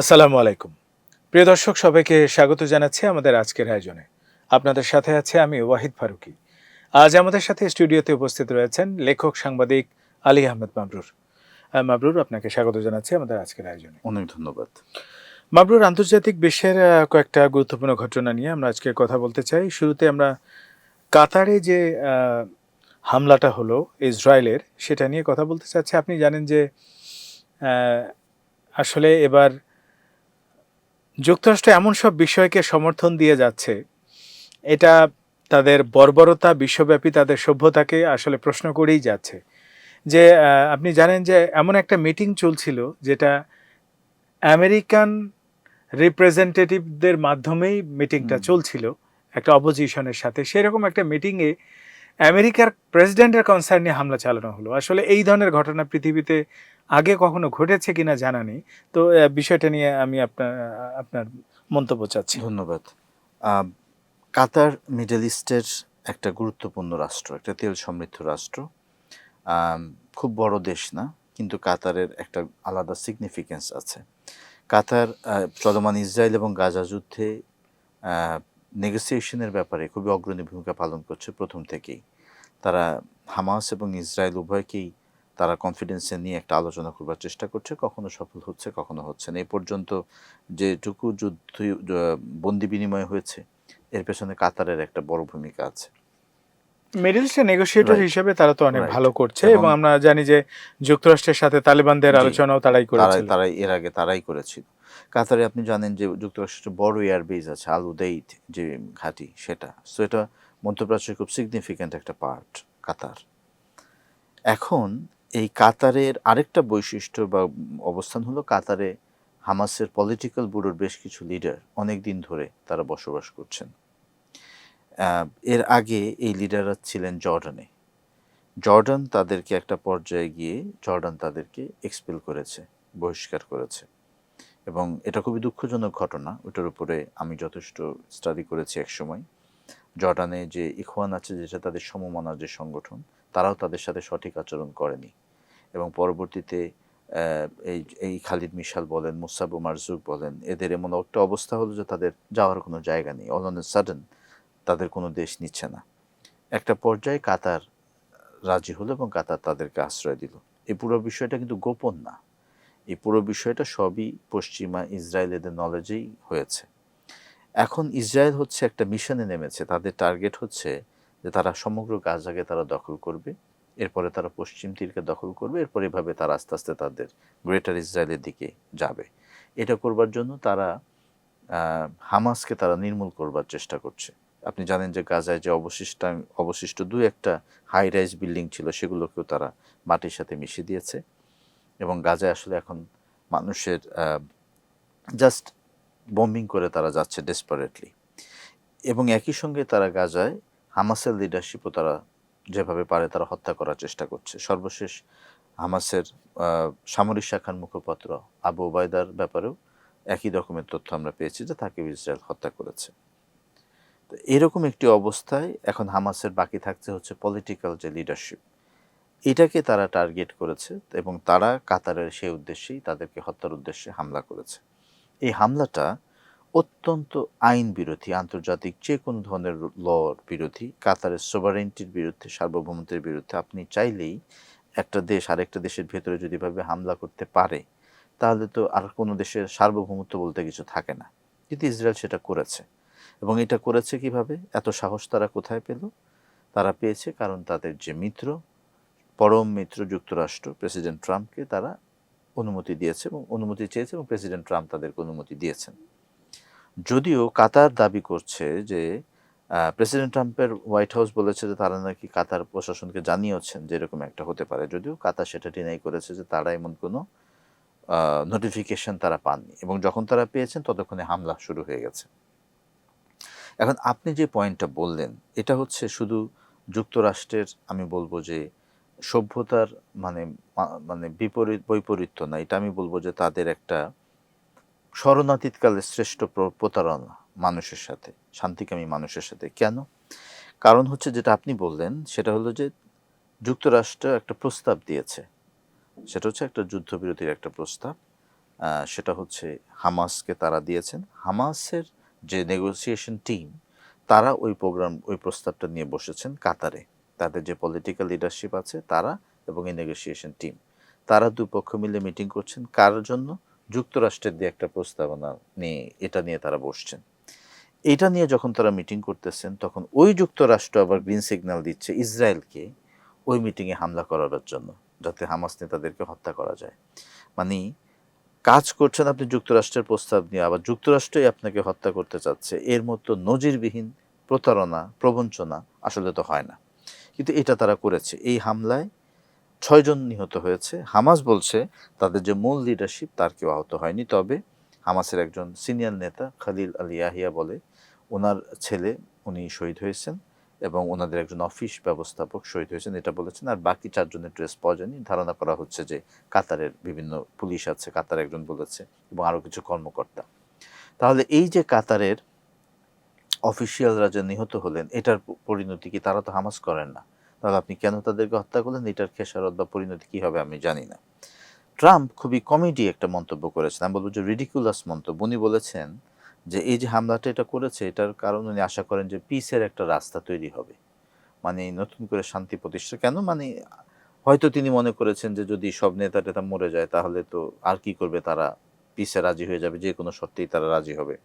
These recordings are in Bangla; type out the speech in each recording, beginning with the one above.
আসসালামু আলাইকুম। প্রিয় দর্শক সবাইকে স্বাগত জানাচ্ছি আমাদের আজকের আয়োজনে। আপনাদের সাথে আছে আমি ওয়াহিদ ফারুকি। আজ আমাদের সাথে স্টুডিওতে উপস্থিত রয়েছেন লেখক সাংবাদিক আলী আহমেদ মাবরুর। মাবরুর আপনাকে স্বাগত জানাচ্ছি আমাদের আজকের আয়োজনে। অনেক ধন্যবাদ। মাবরুর আন্তর্জাতিক বিশ্বের কয়েকটা গুরুত্বপূর্ণ ঘটনা নিয়ে আমরা আজকে কথা বলতে চাই। শুরুতে আমরা কাতারে যে হামলাটা হলো ইসরায়েলের সেটা নিয়ে কথা বলতে চাচ্ছি। আপনি জানেন যে আসলে এবার যুক্তরাষ্ট্র এমন সব বিষয়কে সমর্থন দিয়ে যাচ্ছে। এটা তাদের বর্বরতা বিশ্বব্যাপী তাদের সভ্যতাকে আসলে প্রশ্ন করেই যাচ্ছে। যে আপনি জানেন যে এমন একটা মিটিং চলছিল যেটা আমেরিকান রিপ্রেজেন্টেটিভদের মাধ্যমেই মিটিংটা। চলছিল একটা অপোজিশনের সাথে। সেরকম একটা মিটিংয়ে আমেরিকার প্রেসিডেন্টের কনসার্ন নিয়ে হামলা চালানো হলো। আসলে এই ধরনের ঘটনা পৃথিবীতে আগে কখনো ঘটেছে কিনা জানা নেই। তো বিষয়টা নিয়ে আমি আপনার আপনার মন্তব্য চাচ্ছি। ধন্যবাদ। কাতার, মিডল ইস্টের একটা গুরুত্বপূর্ণ রাষ্ট্র, একটা তেল সমৃদ্ধ রাষ্ট্র। খুব বড় দেশ না, কিন্তু কাতারের একটা আলাদা সিগনিফিকেন্স আছে। কাতার চলমান ইসরায়েল এবং গাজা যুদ্ধে নেগোসিয়েশনের ব্যাপারে খুবই অগ্রণী ভূমিকা পালন করছে প্রথম থেকেই। তারা হামাস এবং ইসরায়েল উভয়কেই তারা কনফিডেন্সে নিয়ে একটা আলোচনা করবার চেষ্টা করছে কখনো সফল হচ্ছে কখনো হচ্ছে না। এই পর্যন্ত যেটুকু যুদ্ধ বন্দি বিনিময় হয়েছে এর পেছনে কাতারের একটা বড় ভূমিকা আছে। মিডল ইস্টের নেগোসিয়েটর হিসেবে তারা তো অনেক ভালো করছে এবং- আমরা জানি যে যুক্তরাষ্ট্রের সাথে তালিবানদের আলোচনাও তারাই করেছিল। তারাই এর আগে তারাই করেছিল। কাতারে আপনি জানেন যে যুক্তরাষ্ট্রের বড় এয়ারবেজ আছে আল উদেইদ যে ঘাঁটি সেটা। সো এটা মধ্যপ্রাচ্যের খুব সিগনিফিক্যান্ট একটা পার্ট কাতার। এখন এই কাতারের আরেকটা বৈশিষ্ট্য বা অবস্থান হলো কাতারে হামাসের পলিটিক্যাল ব্যুরোর বেশ কিছু লিডার অনেক দিন ধরে তারা বসবাস করছেন। এর আগে এই লিডাররা ছিলেন জর্ডানে। জর্ডান তাদেরকে একটা পর্যায়ে গিয়ে জর্ডান তাদেরকে এক্সপেল করেছে, বহিষ্কার করেছে। এবং এটা খুবই দুঃখজনক ঘটনা, ওটার উপরে আমি যথেষ্ট স্টাডি করেছি একসময়। জর্ডানে যে ইখওয়ান আছে, যেটা তাদের সমমানার যে সংগঠন, তারাও তাদের সাথে সঠিক আচরণ করেনি। এবং পরবর্তীতে এই এই খালিদ মিশাল বলেন, মুসাবু মারজুক বলেন, এদের এমন একটা অবস্থা হলো যে তাদের যাওয়ার কোনো জায়গা নেই। অল অন এ সাডেন তাদের কোনো দেশ নিচ্ছে না। একটা পর্যায়ে কাতার রাজি হলো এবং কাতার তাদেরকে আশ্রয় দিল। এই পুরো বিষয়টা কিন্তু গোপন না। এই পুরো বিষয়টা সবই পশ্চিমা ইসরায়েলেদের নলেজেই হয়েছে। এখন ইসরায়েল হচ্ছে একটা মিশনে নেমেছে। তাদের টার্গেট হচ্ছে যে তারা সমগ্র গাজাকে তারা দখল করবে। এরপরে তারা পশ্চিম তীরকে দখল করবে, এরপর এভাবে তারা আস্তে আস্তে তাদের গ্রেটার ইসরায়েলের দিকে যাবে। এটা করবার জন্য তারা হামাসকে তারা নির্মূল করবার চেষ্টা করছে। আপনি জানেন যে গাজায় যে অবশিষ্ট অবশিষ্ট দু একটা হাই রাইজ বিল্ডিং ছিল, সেগুলোকেও তারা মাটির সাথে মিশিয়ে দিয়েছে। এবং গাজায় আসলে এখন মানুষের জাস্ট বম্বিং করে তারা যাচ্ছে ডেসপারেটলি এবং একই সঙ্গে তারা গাজায় হামাসের লিডারশিপও তারা যেভাবে পারে তারা হত্যা করার চেষ্টা করছে। সর্বশেষ হামাসের সামরিক শাখার মুখপাত্র আবু ওবায়দার ব্যাপারেও একই রকমের তথ্য আমরা পেয়েছি যে তাকে ইসরায়েল হত্যা করেছে। তো এরকম একটি অবস্থায় এখন হামাসের বাকি থাকছে হচ্ছে পলিটিক্যাল যে লিডারশিপ এটাকে তারা টার্গেট করেছে এবং তারা কাতারের সেই উদ্দেশ্যেই তাদেরকে হত্যার উদ্দেশ্যে হামলা করেছে। এই হামলাটা অত্যন্ত আইন বিরোধী, আন্তর্জাতিক যে কোনো ধরনের লর বিরোধী, কাতারের সোভারেন্টির বিরুদ্ধে, সার্বভৌমত্বের বিরুদ্ধে আপনি চাইলেই একটা দেশ আরেকটা দেশের ভেতরে যদি ভাবে হামলা করতে পারে, তাহলে তো আর কোনো দেশের সার্বভৌমত্ব বলতে কিছু থাকে না। কিন্তু ইসরায়েল সেটা করেছে। এবং এটা করেছে কীভাবে? এত সাহস তারা কোথায় পেল? তারা পেয়েছে কারণ তাদের যে মিত্র, পরম মিত্র যুক্তরাষ্ট্র, প্রেসিডেন্ট ট্রাম্পকে তারা অনুমতি দিয়েছে এবং অনুমতি চেয়েছে এবং প্রেসিডেন্ট ট্রাম্প তাদেরকে অনুমতি দিয়েছেন। যদিও কাতার দাবি করছে যে প্রেসিডেন্ট ট্রাম্পের হোয়াইট হাউস বলেছে যে তারা নাকি কাতার প্রশাসনকে জানিয়েছেন যে এরকম একটা হতে পারে। যদিও কাতার সেটা ডিনাই করেছে যে তারা এমন কোনো নোটিফিকেশন তারা পাননি এবং যখন তারা পেয়েছেন ততক্ষণে হামলা শুরু হয়ে গেছে। এখন আপনি যে পয়েন্টটা বললেন, এটা হচ্ছে শুধু যুক্তরাষ্ট্রের, আমি বলব যে সভ্যতার মানে মানে বিপরীত, বৈপরীত্য না, এটা আমি বলব যে তাদের একটা শরণাতীতকালের শ্রেষ্ঠ প্র- প্রতারণা মানুষের সাথে, শান্তিকামী মানুষের সাথে। কেন? কারণ হচ্ছে যেটা আপনি বললেন, সেটা হলো যে যুক্তরাষ্ট্র একটা প্রস্তাব দিয়েছে। সেটা হচ্ছে একটা যুদ্ধবিরতির একটা প্রস্তাব। সেটা হচ্ছে হামাসকে তারা দিয়েছেন। হামাসের যে নেগোসিয়েশন টিম তারা ওই প্রোগ্রাম ওই প্রস্তাবটা নিয়ে বসেছেন কাতারে। তাদের যে পলিটিক্যাল লিডারশিপ আছে, তারা এবং এই নেগোসিয়েশন টিম তারা দুপক্ষ মিলে মিটিং করছেন। কার জন্য? যুক্তরাষ্ট্রের দিয়ে একটা প্রস্তাবনা নিয়ে, এটা নিয়ে তারা বসছেন। এটা নিয়ে যখন তারা মিটিং করতেছেন, তখন ওই যুক্তরাষ্ট্র আবার গ্রিন সিগন্যাল দিচ্ছে ইসরায়েলকে ওই মিটিংয়ে হামলা করার জন্য, যাতে হামাস নেতাদেরকে হত্যা করা যায়। মানে কাজ করছেন আপনি যুক্তরাষ্ট্রের প্রস্তাব নিয়ে, আবার যুক্তরাষ্ট্রই আপনাকে হত্যা করতে চাচ্ছে, এর মতো নজিরবিহীন প্রতারণা, প্রবঞ্চনা আসলে তো হয় না। কিন্তু এটা তারা করেছে। এই হামলায় ছয়জন নিহত হয়েছে। হামাস বলছে, তাদের যে মূল লিডারশিপ তার কেউ আহত হয়নি। তবে হামাসের একজন সিনিয়র নেতা খালিল আল ইয়াহিয়া বলে, ওনার ছেলে, উনি শহীদ হয়েছেন এবং ওনাদের একজন অফিস ব্যবস্থাপক শহীদ হয়েছেন। এটা বলেছেন। আর বাকি চারজনের ড্রেস পাওয়া যায়নি। ধারণা করা হচ্ছে যে কাতারের বিভিন্ন পুলিশ আছে, কাতার একজন বলেছে এবং আরও কিছু কর্মকর্তা। তাহলে এই যে কাতারের অফিসিয়ালরা যে নিহত হলেন, এটার পরিণতি কি তারা তো হামাস করেন না? তাহলে আপনি কেন তাদেরকে হত্যা করলেন? এটার খেসারত বা পরিণতি কি হবে আমি জানি না। ট্রাম্প খুবই কমেডি একটা মন্তব্য করেছেন। আমি বলব যে রিডিকুলাস মন্তব্য। উনি বলেছেন যে এই যে হামলাটা এটা করেছে, এটার কারণ উনি আশা করেন যে পিসের একটা রাস্তা তৈরি হবে। মানে নতুন করে শান্তি প্রতিষ্ঠা কেন? মানে হয়তো তিনি মনে করেছেন যে যদি সব নেতা টেতা মরে যায়, তাহলে তো আর কি করবে তারা? পিসে রাজি হয়ে যাবে, যে কোনো শর্তেই তারা রাজি হবে।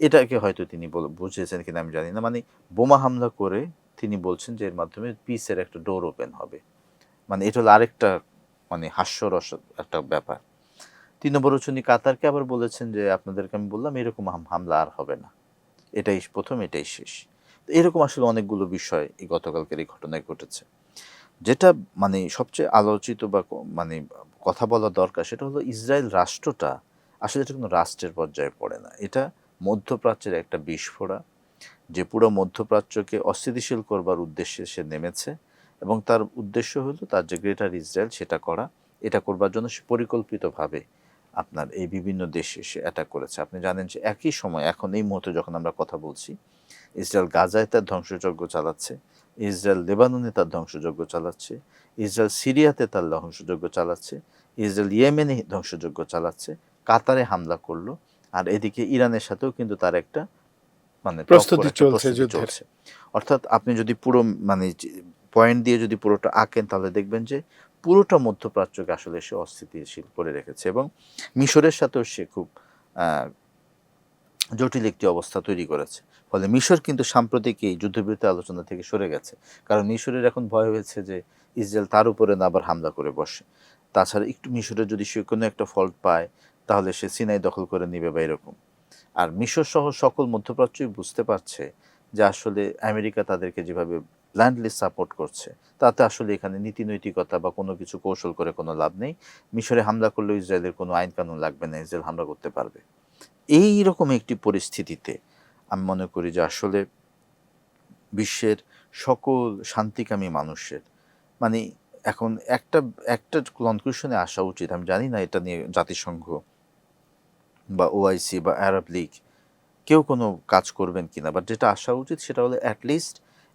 এটাকে হয়তো তিনি বুঝেছেন কিনা আমি জানি না। মানে বোমা হামলা করে তিনি বলছেন যে এর মাধ্যমে পিসের একটা ডোর ওপেন হবে। মানে এটা হলো আরেকটা মানে হাস্যরস একটা ব্যাপার। তিন নম্বর হচ্ছে উনি কাতারকে আবার বলেছেন যে আপনাদেরকে আমি বললাম, এরকম হামলা আর হবে না। এটাই প্রথম, এটাই শেষ। এরকম আসলে অনেকগুলো বিষয় এই গতকালকের এই ঘটনায় ঘটেছে। যেটা মানে সবচেয়ে আলোচিত বা মানে কথা বলা দরকার সেটা হলো ইসরায়েল রাষ্ট্রটা আসলে এটা কোনো রাষ্ট্রের পর্যায়ে পড়ে না। এটা মধ্যপ্রাচ্যের একটা বিস্ফোরা যে পুরো মধ্যপ্রাচ্যকে অস্থিতিশীল করবার উদ্দেশ্যে সে নেমেছে এবং তার উদ্দেশ্য হলো তার যে গ্রেটার ইসরায়েল সেটা করা, এটা করবার জন্য সে পরিকল্পিতভাবে আপনার এই বিভিন্ন দেশে সে অ্যাটাক করেছে। আপনি জানেন যে একই সময়, এখন এই মুহূর্তে যখন আমরা কথা বলছি ইসরায়েল গাজায় তার ধ্বংসযজ্ঞ চালাচ্ছে ইসরায়েল লেবাননে তার ধ্বংসযজ্ঞ চালাচ্ছে ইসরায়েল সিরিয়াতে তার ধ্বংসযজ্ঞ চালাচ্ছে ইসরায়েল ইয়েমেনে ধ্বংসযজ্ঞ চালাচ্ছে, কাতারে হামলা করল, আর এদিকে ইরানের সাথেও কিন্তু তার একটা মানে প্রস্তুতি চলছে অর্থাৎ আপনি যদি পুরো মানে পয়েন্ট দিয়ে যদি পুরোটা আঁকেন তাহলে দেখবেন যে পুরোটা মধ্যপ্রাচ্যকে আসলে সে অস্থিতিশীল করে রেখেছে এবং মিশরের সাথেও সে খুব জটিল একটি অবস্থা তৈরি করেছে। ফলে মিশর কিন্তু সাম্প্রতিক এই যুদ্ধবিরতি আলোচনা থেকে সরে গেছে। কারণ মিশরের এখন ভয় হয়েছে যে ইসরায়েল তার উপরে না আবার হামলা করে বসে। তাছাড়া একটু মিশরের যদি সে কোনো একটা ফল্ট পায় তাহলে সে সিনাই দখল করে নিবে বা এরকম। আর মিশর সহ সকল মধ্যপ্রাচ্যই বুঝতে পারছে যে আসলে আমেরিকা তাদেরকে যেভাবে ব্ল্যান্ডলি সাপোর্ট করছে, তাতে আসলে এখানে নীতি নৈতিকতা বা কোনো কিছু কৌশল করে কোনো লাভ নেই। মিশরে হামলা করলেও ইসরায়েলের কোনো আইন কানুন লাগবে না, ইসরায়েল হামলা করতে পারবে। এই রকম একটি পরিস্থিতিতে আমি মনে করি যে আসলে বিশ্বের সকল শান্তিকামী মানুষের মানে এখন একটা একটা কনক্লুশনে আসা উচিত, আমি জানি না এটা নিয়ে জাতিসংঘ বা ওআইসি বা আরব লীগ কেউ কোনো কাজ করবেন কিনা বাট যেটা আসা উচিত সেটা হলো অ্যাটলিস্ট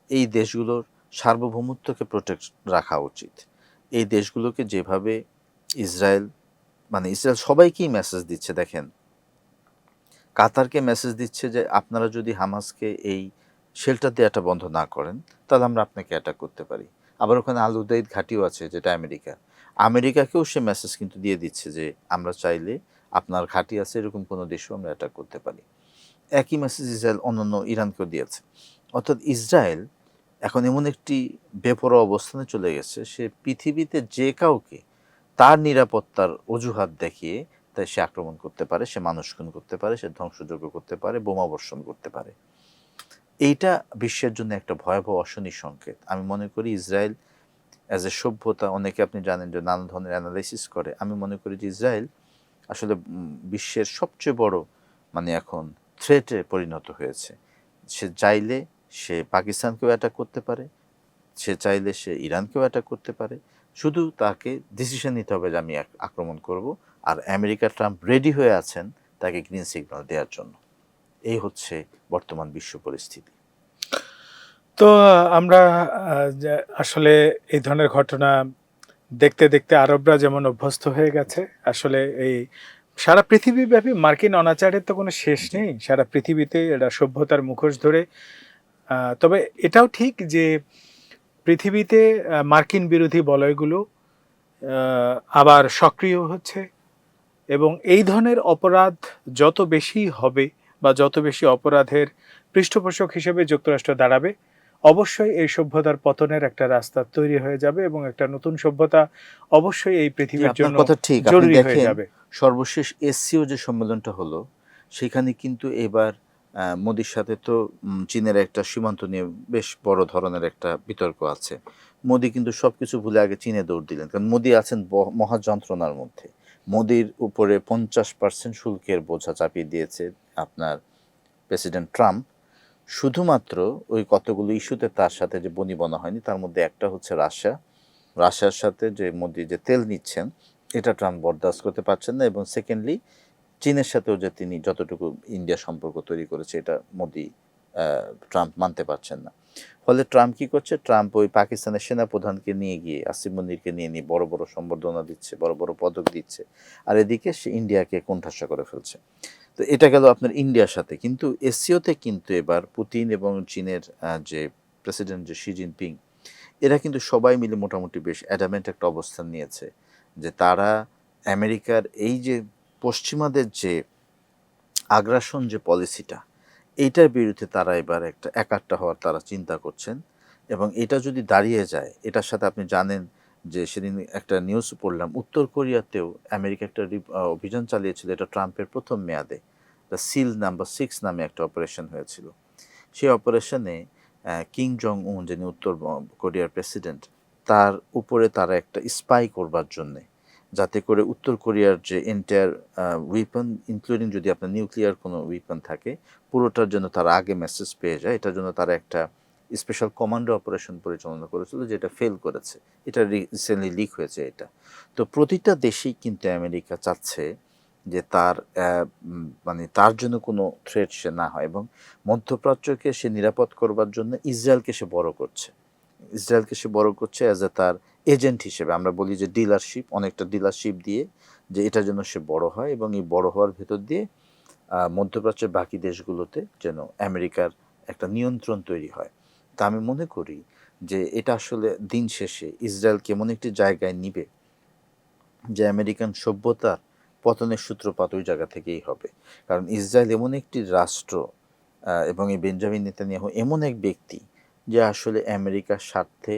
এই দেশগুলোর সার্বভৌমত্বকে প্রোটেক্ট রাখা উচিত। এই দেশগুলোকে যেভাবে ইসরায়েল মানে ইসরায়েল সবাইকেই মেসেজ দিচ্ছে, দেখেন। কাতারকে মেসেজ দিচ্ছে যে আপনারা যদি হামাসকে এই শেল্টার দেওয়াটা বন্ধ না করেন, তাহলে আমরা আপনাকে অ্যাটাক করতে পারি। আবার ওখানে আল উদাইদ ঘাঁটিও আছে, যেটা আমেরিকা। আমেরিকাকেও সে মেসেজ কিন্তু দিয়ে দিচ্ছে যে আমরা চাইলে আপনার ঘাঁটি আছে, এরকম কোনো দেশেও আমরা অ্যাটাক করতে পারি। একই মেসেজ ইসরায়েল অন্যান্য ইরানকেও দিয়েছে। অর্থাৎ ইসরায়েল এখন এমন একটি বেপরোয়া অবস্থানে চলে গেছে, সে পৃথিবীতে যে কাউকে তার নিরাপত্তার অজুহাত দেখিয়ে তাই সে আক্রমণ করতে পারে, সে মানুষ খুন করতে পারে, সে ধ্বংসযোগ্য করতে পারে, বোমা বর্ষণ করতে পারে। এইটা বিশ্বের জন্য একটা ভয়াবহ অশনি সংকেত। আমি মনে করি ইসরায়েল অ্যাজ এ সভ্যতা, অনেকে আপনি জানেন যে নানা ধরনের অ্যানালাইসিস করে। আমি মনে করি যে ইসরায়েল আসলে বিশ্বের সবচেয়ে বড় মানে এখন থ্রেটে পরিণত হয়েছে। সে চাইলে সে পাকিস্তানকেও অ্যাটাক করতে পারে, সে চাইলে সে ইরানকেও অ্যাটাক করতে পারে। শুধু তাকে ডিসিশন নিতে হবে যে আমি আক্রমণ করব, আর আমেরিকা ট্রাম্প রেডি হয়ে আছেন তাকে গ্রিন সিগন্যাল দেওয়ার জন্য। এই হচ্ছে বর্তমান বিশ্ব পরিস্থিতি। তো আমরা আসলে এই ধরনের ঘটনা দেখতে দেখতে আরবরা যেমন অভ্যস্ত হয়ে গেছে, আসলে এই সারা পৃথিবীব্যাপী মার্কিন অনাচারের তো কোনো শেষ নেই, সারা পৃথিবীতে এটা সভ্যতার মুখোশ ধরে তবে এটাও ঠিক যে পৃথিবীতে মার্কিন বিরোধী বলয়গুলো আবার সক্রিয় হচ্ছে এবং এই ধরনের অপরাধ যত বেশি হবে বা যত বেশি অপরাধের পৃষ্ঠপোষক হিসেবে যুক্তরাষ্ট্র দাঁড়াবে অবশ্যই এই সভ্যতার পতনের একটা রাস্তা তৈরি হয়ে যাবে এবং একটা নতুন সভ্যতা অবশ্যই এই পৃথিবীর জন্য কথা ঠিক। আপনি হয়ে দেখেন যাবে। সর্বশেষ এসসিও যে সম্মেলনটা হলো সেখানে কিন্তু এবার মোদির সাথে তো চীনের একটা সীমান্ত নিয়ে বেশ বড় ধরনের একটা বিতর্ক আছে। মোদি কিন্তু সবকিছু ভুলে আগে চীনে দৌড় দিলেন কারণ মোদি আছেন ব- মহা যন্ত্রণার মধ্যে। মোদির উপরে পঞ্চাশ পার্সেন্ট শুল্কের বোঝা চাপিয়ে দিয়েছে আপনার প্রেসিডেন্ট ট্রাম্প। শুধুমাত্র ওই কতগুলো ইস্যুতে তার সাথে যে বনিবনা হয়নি, তার মধ্যে একটা হচ্ছে রাশিয়া। রাশিয়ার সাথে যে মোদি যে তেল নিচ্ছেন, এটা ট্রাম্প বরদাস্ত করতে পারছেন না এবং সেকেন্ডলি চীনের সাথেও যে তিনি যতটুকু ইন্ডিয়া সম্পর্ক তৈরি করেছে, এটা মোদি ট্রাম্প মানতে পারছেন না। ফলে ট্রাম্প কি করছে? ট্রাম্প ওই পাকিস্তানের সেনাপ্রধানকে নিয়ে গিয়ে আসিম মন্দিরকে নিয়ে নিয়ে বড় বড় সম্বর্ধনা দিচ্ছে, বড় বড় পদক দিচ্ছে। আর এদিকে সে ইন্ডিয়াকে কোণঠাসা করে ফেলছে। তো এটা গেল আপনার ইন্ডিয়ার সাথে। কিন্তু এসিওতে কিন্তু এবার পুতিন এবং চীনের যে প্রেসিডেন্ট, যে শি জিনপিং, এরা কিন্তু সবাই মিলে মোটামুটি বেশ অ্যাডামেন্ট একটা অবস্থান নিয়েছে যে তারা আমেরিকার এই যে পশ্চিমাদের যে আগ্রাসন যে পলিসিটা, এইটার বিরুদ্ধে তারা এবার একটা একাট্টা হওয়ার তারা চিন্তা করছেন এবং এটা যদি দাঁড়িয়ে যায়, এটার সাথে আপনি জানেন যে সেদিন একটা নিউজ পড়লাম, উত্তর কোরিয়াতেও আমেরিকা একটা অভিযান চালিয়েছিল, এটা ট্রাম্পের প্রথম মেয়াদে। দ্য সিল নাম্বার সিক্স নামে একটা অপারেশন হয়েছিল। সেই অপারেশনে কিং জং উন যিনি উত্তর কোরিয়ার প্রেসিডেন্ট তার উপরে তারা একটা স্পাই করবার জন্যে, যাতে করে উত্তর কোরিয়ার যে এন্টায়ার উইপন ইনক্লুডিং যদি আপনার নিউক্লিয়ার কোনো উইপন থাকে, পুরোটার জন্য তারা আগে মেসেজ পেয়ে যায়। এটার জন্য তারা একটা স্পেশাল কমান্ডো অপারেশন পরিচালনা করেছিল যেটা ফেল করেছে। এটা রিসেন্টলি লিক হয়েছে এটা। তো প্রতিটা দেশেই কিন্তু আমেরিকা চাচ্ছে যে তার মানে তার জন্য কোনো থ্রেট সে না হয় এবং মধ্যপ্রাচ্যকে সে নিরাপদ করবার জন্য ইসরায়েলকে সে বড় করছে। ইসরায়েলকে সে বড় করছে অ্যাজ এ তার এজেন্ট হিসেবে। আমরা বলি যে ডিলারশিপ অনেকটা ডিলারশিপ দিয়ে যে এটা যেন সে বড় হয় এবং এই বড় হওয়ার ভেতর দিয়ে মধ্যপ্রাচ্যের বাকি দেশগুলোতে যেন আমেরিকার একটা নিয়ন্ত্রণ তৈরি হয়। তা আমি মনে করি যে এটা আসলে দিন শেষে ইসরায়েলকে এমন একটি জায়গায় নিবে যে আমেরিকান সভ্যতার পতনের সূত্রপাত ওই জায়গা থেকেই হবে। কারণ ইসরায়েল এমন একটি রাষ্ট্র এবং এই বেঞ্জামিন নেতানিয়াহু এমন এক ব্যক্তি যে আসলে আমেরিকার স্বার্থে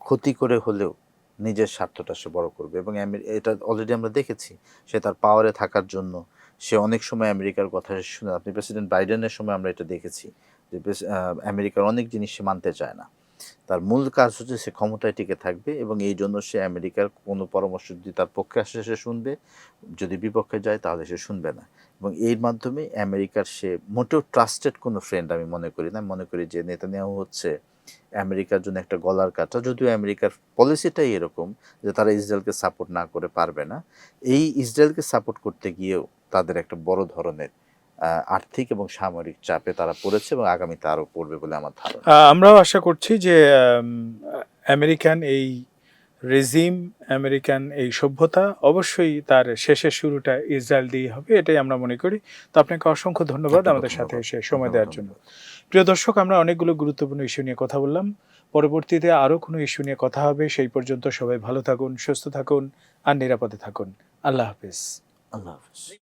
ক্ষতি করে হলেও নিজের স্বার্থটা সে বড় করবে। এবং এটা অলরেডি আমরা দেখেছি, সে তার পাওয়ারে থাকার জন্য সে অনেক সময় আমেরিকার কথা শুনে, আপনি প্রেসিডেন্ট বাইডেনের সময় আমরা এটা দেখেছি যে আমেরিকার অনেক জিনিস সে মানতে চায় না। তার মূল কাজ হচ্ছে সে ক্ষমতায় টিকে থাকবে এবং এই জন্য সে আমেরিকার কোনো পরামর্শ যদি তার পক্ষে আসে সে শুনবে, যদি বিপক্ষে যায় তাহলে সে শুনবে না। এবং এর মাধ্যমে আমেরিকার সে মোটেও ট্রাস্টেড কোনো ফ্রেন্ড আমি মনে করি না। মনে করি যে নেতানিয়াহু হচ্ছে আমেরিকার জন্য একটা গলার কাটা। যদিও আমেরিকার পলিসিটাই এরকম যে তারা ইসরায়েলকে সাপোর্ট না করে পারবে না। এই ইসরায়েলকে সাপোর্ট করতে গিয়েও তাদের একটা বড় ধরনের আর্থিক এবং সামরিক চাপে তারা পড়েছে এবং আগামীতে আরও পড়বে বলে আমার ধারণা। আমরাও আশা করছি যে আমেরিকান এই রেজিম আমেরিকান এই সভ্যতা অবশ্যই তার শেষের শুরুটা ইসরায়েল দিয়ে হবে এটাই আমরা মনে করি। তো আপনাকে অসংখ্য ধন্যবাদ আমাদের সাথে এসে সময় দেওয়ার জন্য। প্রিয় দর্শক আমরা অনেকগুলো গুরুত্বপূর্ণ ইস্যু নিয়ে কথা বললাম। পরবর্তীতে আরও কোনো ইস্যু নিয়ে কথা হবে সেই পর্যন্ত সবাই ভালো থাকুন সুস্থ থাকুন আর নিরাপদে থাকুন। আল্লাহ হাফিজ। আল্লাহ হাফিজ।